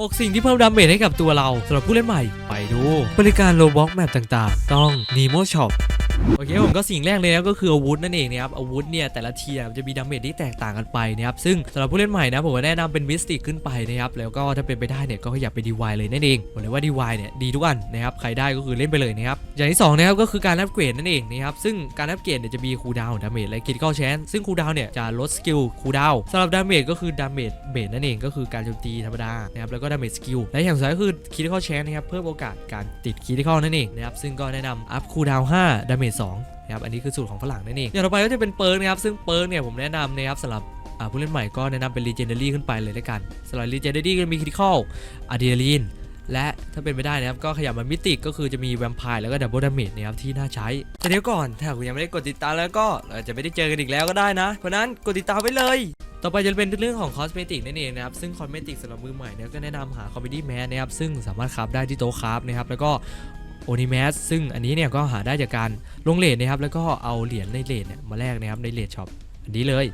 6 สิ่งที่เพิ่มดาเมจให้กับตัวเราสำหรับผู้เล่นใหม่ ไปดู บริการโลบ็อกแมปต่างๆ ต้อง Nemo Shop โอเคผมก็สิ่งแรกเลยนะก็คืออาวุธนั่นเองนะครับอาวุธเนี่ยแต่ละเทียมจะมีดาเมจที่แตกต่างกันไปนะครับซึ่งสำหรับผู้เล่นใหม่นะผมก็แนะนำเป็นมิสติกขึ้นไปนะครับแล้วก็ถ้าเป็นไปได้เนี่ยก็ขยับไปดีวายเลยนั่นเองบอกเลยว่าดีวายเนี่ยดีทุกอันนะครับใครได้ก็คือเล่นไปเลยนะครับอย่างที่สองนะครับก็คือการอัปเกรดนั่นเองนะครับซึ่งการอัปเกรดเนี่ยจะมีคูดาวดาเมจและคิดเข้าแชนซึ่งคูดาวเนี่ยจะลดสกิลคูดาวสำหรับดาเมจก็คือดาเมจเบสนั่นเองก็คือการโจมตีธรรมดานะครับแล้วก็ดาเมจสกิลและอย่างสุดท้ายก็คือคิดเข้าแชนนะครับเพิ่มโอกาสการติดคิดเข้านั่นเองนะครับซึ่งก็แนะนำอัพคูดาว5ดาเมจ2นะครับอันนี้คือสูตรของฝรั่งนั่นเองอย่างต่อไปก็จะเป็นเปิร์กนะครับซึ่งเปิร์กเนี่ยผมแนะนำนะครับสำหรับผู้เล่นใหม่ก็แนะนำเป็น Legendary ขึ้นไปเลยด้วยกันสำหรับ Legendary ก็มี Critical a d r e n a l i n และถ้าเป็นไปได้นะครับ ก็ขยับมามิติก็คือจะมีแวมไพร์แล้วก็ดับเบิลดาเมจนะครับ ที่น่าใช้แต่เดี๋ยวก่อน ถ้าคุณยังไม่ได้กดติดตามแล้วก็เราจะไม่ได้เจอกันอีกแล้วก็ได้นะ เพราะนั้นกดติดตามไว้เลย ต่อไปจะเป็นเรื่องของคอสเมติกนั่นเองนะครับ ซึ่งคอสเมติกสำหรับมือใหม่เนี่ยก็แนะนำหาคอมเมดี้แมสนะครับ ซึ่งสามารถคราฟได้ที่โต๊ะคราฟนะครับ แล้วก็ โอนิแมสซึ่งอันนี้เนี่ยก็หาได้จากการลงเลทนะครับแล้วก็เอาเหรียญในเลทเนี่ยมาแลกนะครับในเลทช็อปอันนี้เลย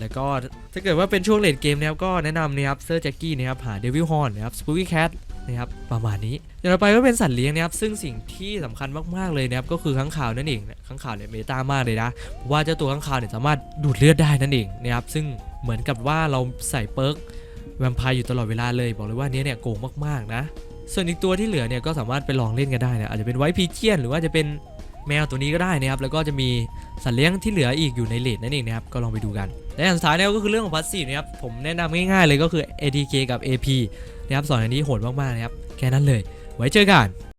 แล้วก็ถ้าเกิดว่าเป็นช่วงเลทเกมนะครับก็แนะนำนะครับเซอร์แจ็กกี้นะครับหาเดวิลฮอนนะครับสปูกี้แคทนะครับประมาณนี้เดี๋ยวเราไปก็เป็นสัตว์เลี้ยงนะครับซึ่งสิ่งที่สำคัญมากๆเลยนะครับก็คือค้างคาวนั่นเองค้างคาวเนี่ยเมตามากเลยนะเพราะว่าเจ้าตัวค้างคาวเนี่ยสามารถดูดเลือดได้นั่นเองนะครับซึ่งเหมือนกับว่าเราใส่เปิร์กแวมไพร์อยู่ตลอดเวลาเลยบอกเลยว่าเนี้ยเนี่ยโกงมากๆนะ ส่วนอีกตัวที่เหลือเนี่ยก็สามารถไปลองเล่นกันได้นะอาจจะเป็นไวท์พีเจียนหรือว่าจะเป็นแมวตัวนี้ก็ได้นะครับแล้วก็จะมีสัตว์เลี้ยงที่เหลืออีกอยู่ในเลดนั่นเองนะครับก็ลองไปดูกันและอย่างสุดท้ายเนี่ยก็คือเรื่องของพาสซีฟนะครับผมแนะนำง่ายๆเลยก็คือ ATK กับ AP นะครับสองอย่างนี้โหดมากๆนะครับแค่นั้นเลย ไว้เจอกัน